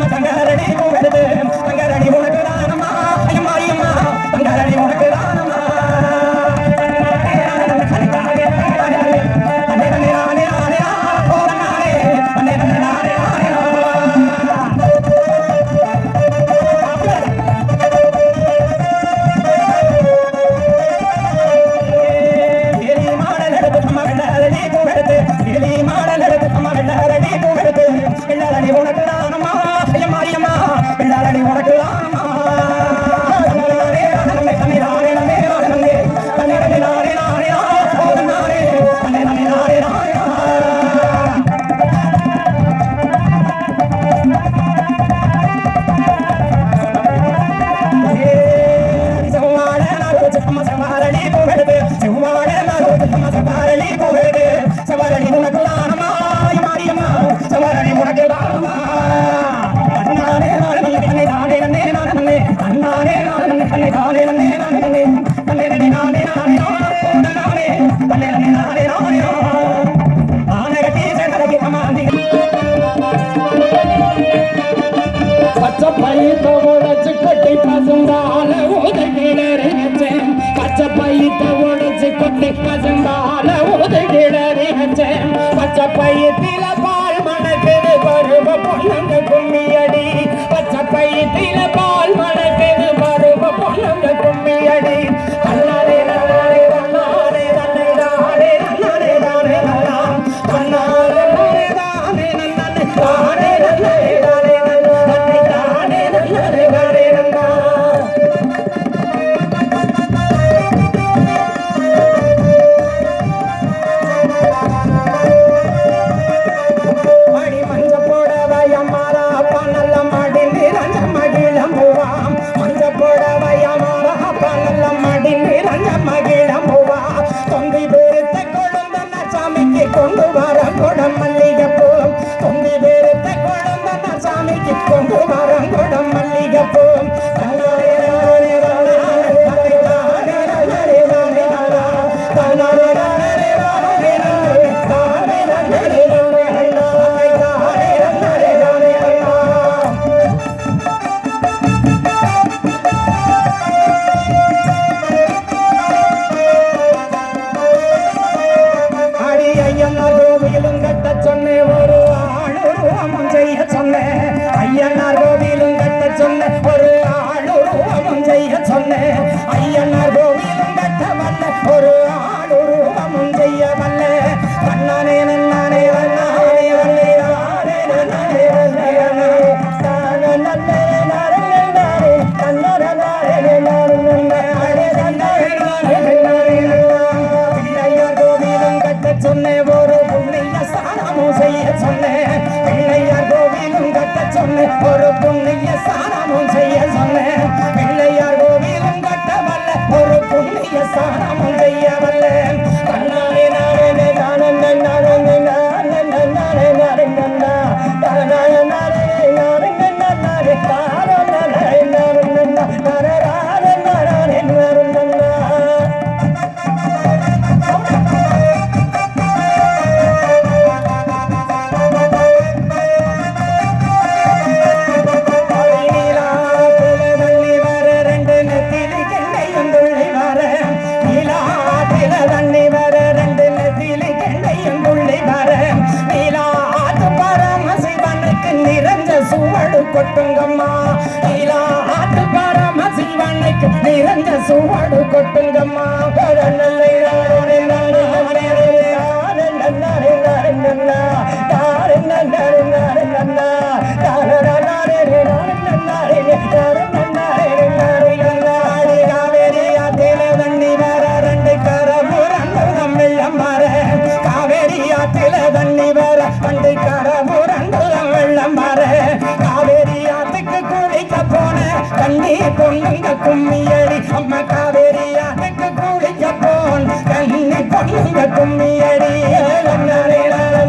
ನಮ್ಮ ಸಂಗಾರಡಿ பசுந்தால உதகிடவே பச்சை பயிர்த்தில பால் மணக்குது பருவ பொண்ணங்க கும்மியடி. பச்சை பயிர்த்தில பால் கண்ட சுவாடு கொட்டுங்கம்மா நல்லை நாடோனே நாடு. காவேரி ஆத்தில வண்டி வர. ரெண்டு கரபுரம் தம்மிழம் மர அம்ம காவேரியா எனக்கு கூடிய போல் கண்ணி பொண்ணுங்க கும்மியடி தன்னாரை நாரே